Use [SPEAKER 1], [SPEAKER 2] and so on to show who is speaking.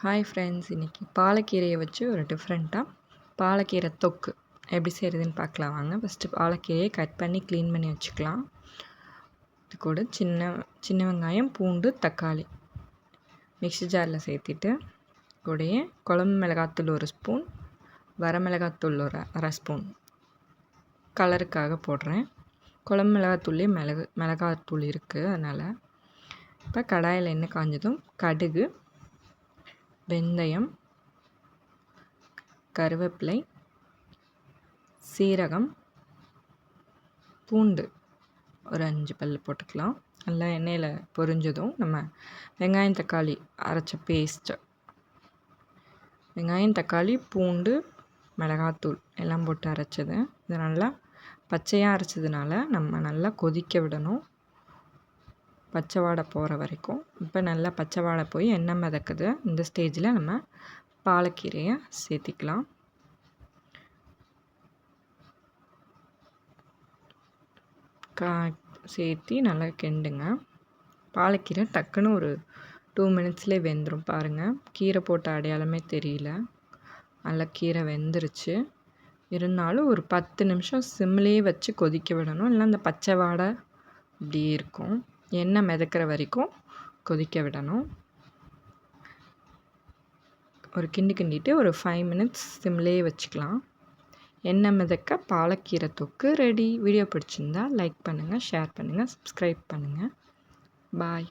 [SPEAKER 1] Hi friends இன்றைக்கி பாலக்கீரையை வச்சு ஒரு டிஃப்ரெண்ட்டாக பாலக்கீரை தொக்கு எப்படி செய்கிறதுன்னு பார்க்கலாம். வாங்க ஃபஸ்ட்டு பாலக்கீரையை கட் பண்ணி க்ளீன் பண்ணி வச்சுக்கலாம். இது கூட சின்ன சின்ன வெங்காயம் பூண்டு தக்காளி. மிக்ஸி ஜாரில் சேர்த்திட்டு கூடயே குழம்பு மிளகாத்தூள் ஒரு ஸ்பூன் வரமிளகாத்தூள் ஒரு அரை ஸ்பூன் கலருக்காக போடுறேன். குழம்பு மிளகாத்தூள்லேயே மிளகு மிளகாத்தூள் இருக்குது அதனால். இப்போ கடாயில் எண்ணெய் காஞ்சதும் கடுகு வெந்தயம் கருவேப்பிலை சீரகம் பூண்டு. ஒரு அஞ்சு பல் போட்டுக்கலாம். நல்லா எண்ணெயில் பொரிஞ்சதும் நம்ம வெங்காயம் தக்காளி அரைச்ச பேஸ்ட்டு வெங்காயம் தக்காளி பூண்டு மிளகாத்தூள் எல்லாம் போட்டு அரைச்சது. இது நல்லா பச்சையாக அரைச்சதுனால நம்ம நல்லா கொதிக்க விடணும். பச்சை வாடை போகிற வரைக்கும். இப்போ நல்லா பச்சை வாடை போய் எண்ணெய் மிதக்குது. இந்த ஸ்டேஜில் நம்ம பாலக்கீரையை சேர்த்திக்கலாம். கா சேர்த்தி நல்லா கிண்டுங்க. பாலக்கீரை டக்குன்னு ஒரு டூ மினிட்ஸ்லேயே வெந்துடும் பாருங்கள் கீரை போட்ட அடையாளமே தெரியல. நல்லா கீரை வெந்துருச்சு. இருந்தாலும் ஒரு பத்து நிமிஷம் சிம்லேயே வச்சு கொதிக்க விடணும். இல்லை அந்த பச்சை வாடை இப்படியே இருக்கும். எண்ணெய் மிதக்கிற வரைக்கும் கொதிக்க விடணும். ஒரு கிண்டு கிண்டிட்டு ஒரு ஃபைவ் மினிட்ஸ் சிம்லேயே வச்சுக்கலாம். எண்ணெய் மிதக்க பாலக்கீரை தொக்கு ரெடி வீடியோ பிடிச்சிருந்தா லைக் பண்ணுங்கள் ஷேர் பண்ணுங்கள் சப்ஸ்கிரைப் பண்ணுங்கள் பாய்